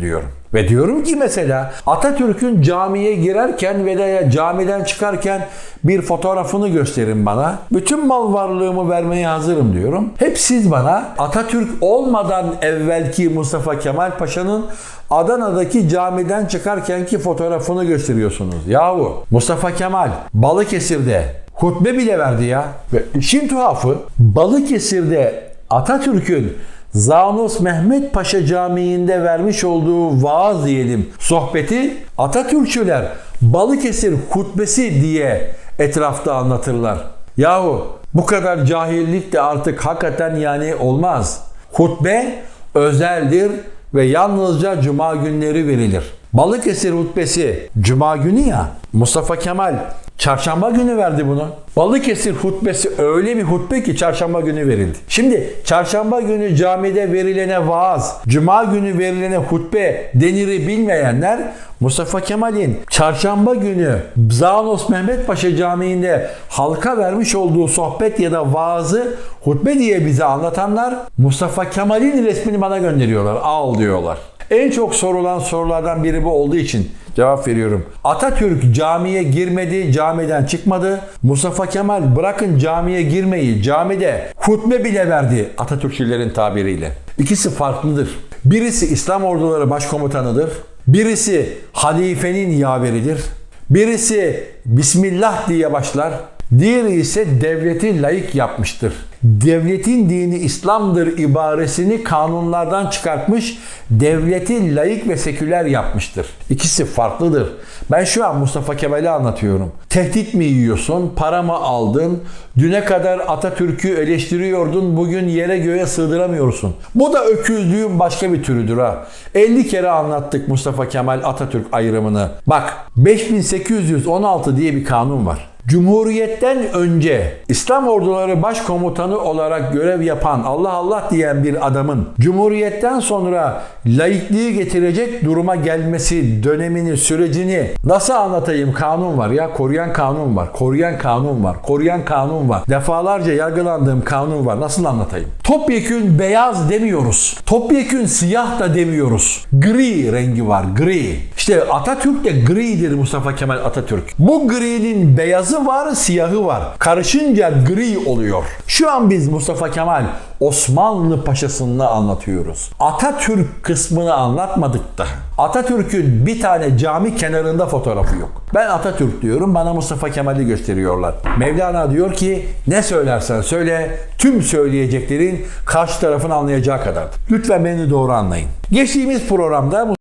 diyorum. Ve diyorum ki mesela Atatürk'ün camiye girerken ve de camiden çıkarken bir fotoğrafını gösterin bana. Bütün mal varlığımı vermeye hazırım diyorum. Hep siz bana Atatürk olmadan evvelki Mustafa Kemal Paşa'nın Adana'daki camiden çıkarkenki fotoğrafını gösteriyorsunuz. Yahu Mustafa Kemal Balıkesir'de hutbe bile verdi ya. Ve işin tuhafı Balıkesir'de Atatürk'ün Zanos Mehmet Paşa Camii'nde vermiş olduğu vaaz diyelim sohbeti Atatürkçüler Balıkesir hutbesi diye etrafta anlatırlar. Yahu bu kadar cahillik de artık hakikaten yani olmaz. Hutbe özeldir ve yalnızca cuma günleri verilir. Balıkesir hutbesi cuma günü ya. Mustafa Kemal çarşamba günü verdi bunu. Balıkesir hutbesi öyle bir hutbe ki çarşamba günü verildi. Şimdi çarşamba günü camide verilene vaaz, cuma günü verilene hutbe deniri bilmeyenler Mustafa Kemal'in çarşamba günü Zanos Mehmet Paşa Camii'nde halka vermiş olduğu sohbet ya da vaazı hutbe diye bize anlatanlar Mustafa Kemal'in resmini bana gönderiyorlar. Al diyorlar. En çok sorulan sorulardan biri bu olduğu için cevap veriyorum. Atatürk camiye girmedi, camiden çıkmadı. Mustafa Kemal bırakın camiye girmeyi, camide hutbe bile verdi Atatürkçülerin tabiriyle. İkisi farklıdır. Birisi İslam orduları başkomutanıdır. Birisi halifenin yaveridir. Birisi Bismillah diye başlar. Diğeri ise devleti layık yapmıştır. Devletin dini İslam'dır ibaresini kanunlardan çıkartmış, devleti layık ve seküler yapmıştır. İkisi farklıdır. Ben şu an Mustafa Kemal'i anlatıyorum. Tehdit mi yiyorsun, para mı aldın, düne kadar Atatürk'ü eleştiriyordun, bugün yere göğe sığdıramıyorsun. Bu da öküzlüğün başka bir türüdür ha. 50 kere anlattık Mustafa Kemal Atatürk ayrımını. Bak 5816 diye bir kanun var. Cumhuriyetten önce İslam orduları başkomutanı olarak görev yapan Allah Allah diyen bir adamın Cumhuriyetten sonra laikliği getirecek duruma gelmesi dönemini, sürecini nasıl anlatayım? Kanun var ya, koruyan kanun var, koruyan kanun var, koruyan kanun var. Defalarca yargılandığım kanun var. Nasıl anlatayım? Topyekün beyaz demiyoruz. Topyekün siyah da demiyoruz. Gri rengi var, gri. İşte Atatürk de gridir Mustafa Kemal Atatürk. Bu gri'nin beyazı var, siyahı var. Karışınca gri oluyor. Şu an biz Mustafa Kemal Osmanlı Paşası'nı anlatıyoruz. Atatürk kısmını anlatmadık da. Atatürk'ün bir tane cami kenarında fotoğrafı yok. Ben Atatürk diyorum, bana Mustafa Kemal'i gösteriyorlar. Mevlana diyor ki ne söylersen söyle tüm söyleyeceklerin karşı tarafın anlayacağı kadardır. Lütfen beni doğru anlayın. Geçtiğimiz programda